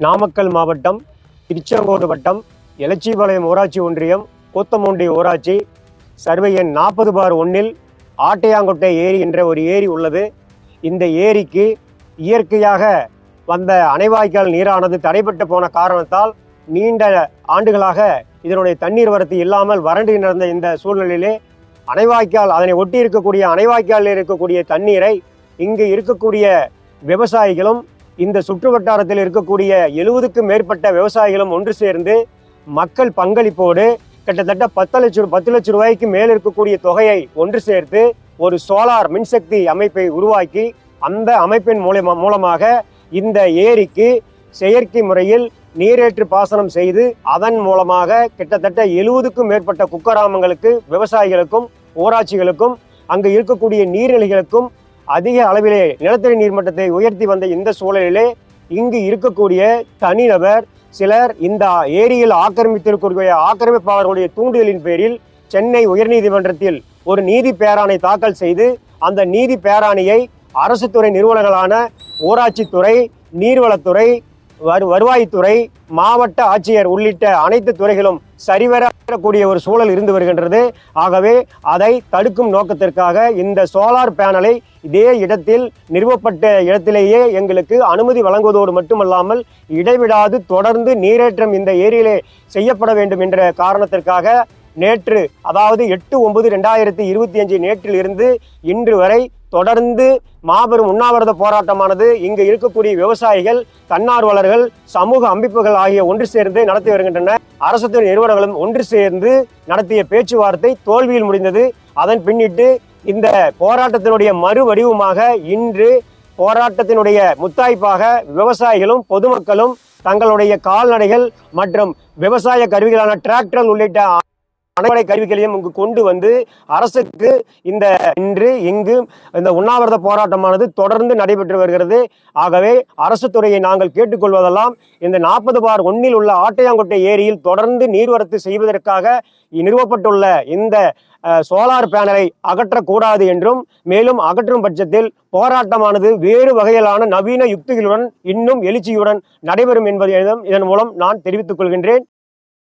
நாமக்கல் மாவட்டம் திருச்செங்கோடு வட்டம் எலச்சிபாளையம் ஊராட்சி ஒன்றியம் கூத்தமுண்டி ஊராட்சி. சர்வே எண் நாற்பது பார் ஒன்றில் ஆட்டையாங்கொட்டை ஏரி என்ற ஒரு ஏரி உள்ளது. இந்த ஏரிக்கு இயற்கையாக வந்த அணைவாய்க்கால் நீரானது தடைபட்டு போன காரணத்தால் நீண்ட ஆண்டுகளாக இதனுடைய தண்ணீர் வரத்து இல்லாமல் வறண்டு நடந்த இந்த சூழ்நிலையிலே அணைவாய்க்கால் அதனை ஒட்டி இருக்கக்கூடிய அணைவாய்க்காலில் இருக்கக்கூடிய தண்ணீரை இங்கு இருக்கக்கூடிய விவசாயிகளும் இந்த சுற்று வட்டாரத்தில் இருக்கக்கூடிய எழுபதுக்கும் மேற்பட்ட விவசாயிகளும் ஒன்று சேர்ந்து மக்கள் பங்களிப்போடு கிட்டத்தட்ட பத்து லட்சம் பத்து லட்சம் ரூபாய்க்கு மேல் இருக்கக்கூடிய தொகையை ஒன்று சேர்த்து ஒரு சோலார் மின்சக்தி அமைப்பை உருவாக்கி அந்த அமைப்பின் மூலமா மூலமாக இந்த ஏரிக்கு செயற்கை முறையில் நீரேற்று பாசனம் செய்து அதன் மூலமாக கிட்டத்தட்ட எழுபதுக்கும் மேற்பட்ட குக்கராமங்களுக்கு விவசாயிகளுக்கும் ஊராட்சிகளுக்கும் அங்கு இருக்கக்கூடிய நீர்நிலைகளுக்கும் அதிக அளவிலே நிலத்தடி நீர்மட்டத்தை உயர்த்தி வந்த இந்த சூழலிலே இங்கு இருக்கக்கூடிய தனிநபர் சிலர் இந்த ஏரியில் ஆக்கிரமித்திருக்கக்கூடிய ஆக்கிரமிப்பாளர்களுடைய தூண்டுதலின் பேரில் சென்னை உயர்நீதிமன்றத்தில் ஒரு நீதி பேராணை தாக்கல் செய்து அந்த நீதி பேராணையை அரசு துறை நிறுவனங்களான ஊராட்சித்துறை நீர்வளத்துறை வரு வருவாய்த்துறை மாவட்ட ஆட்சியர் உள்ளிட்ட அனைத்து துறைகளும் சரிவர கூடிய ஒரு சூழல் இருந்து வருகின்றது. ஆகவே அதை தடுக்கும் நோக்கத்திற்காக இந்த சோலார் பேனலை இதே இடத்தில் நிறுவப்பட்ட இடத்திலேயே எங்களுக்கு அனுமதி வழங்குவதோடு மட்டுமல்லாமல் இடைவிடாது தொடர்ந்து நீரேற்றம் இந்த ஏரியிலே செய்யப்பட வேண்டும் என்ற காரணத்திற்காக நேற்று அதாவது எட்டு ஒன்பது ரெண்டாயிரத்தி இருபத்தி அஞ்சு நேற்றில் இருந்து இன்று வரை தொடர்ந்து மாபெரும் உண்ணாவிரத போராட்டமானது இங்கு இருக்கக்கூடிய விவசாயிகள் தன்னார்வலர்கள் சமூக அமைப்புகள் ஆகிய ஒன்று சேர்ந்து நடத்தி வருகின்றன. அரசு நிறுவனங்களும் ஒன்று சேர்ந்து நடத்திய பேச்சுவார்த்தை தோல்வியில் முடிந்தது. அதன் பின்னிட்டு இந்த போராட்டத்தினுடைய மறு வடிவமாக இன்று போராட்டத்தினுடைய முத்தாய்ப்பாக விவசாயிகளும் பொதுமக்களும் தங்களுடைய கால்நடைகள் மற்றும் விவசாய கருவிகளான டிராக்டர் உள்ளிட்ட அனைவரை கருவிகளையும் இங்கு கொண்டு வந்து அரசுக்கு இந்த இன்று இங்கு இந்த உண்ணாவிரத போராட்டமானது தொடர்ந்து நடைபெற்று வருகிறது. ஆகவே அரசு துறையை நாங்கள் கேட்டுக்கொள்வதெல்லாம் இந்த நாற்பது பார் ஒன்னில் உள்ள ஆட்டையாங்கொட்டை ஏரியில் தொடர்ந்து நீர்வரத்து செய்வதற்காக நிறுவப்பட்டுள்ள இந்த சோலார் பேனலை அகற்றக்கூடாது என்றும் மேலும் அகற்றும் பட்சத்தில் போராட்டமானது வேறு வகையிலான நவீன யுக்திகளுடன் இன்னும் எழுச்சியுடன் நடைபெறும் என்பதை இதன் மூலம் நான் தெரிவித்துக் கொள்கின்றேன்.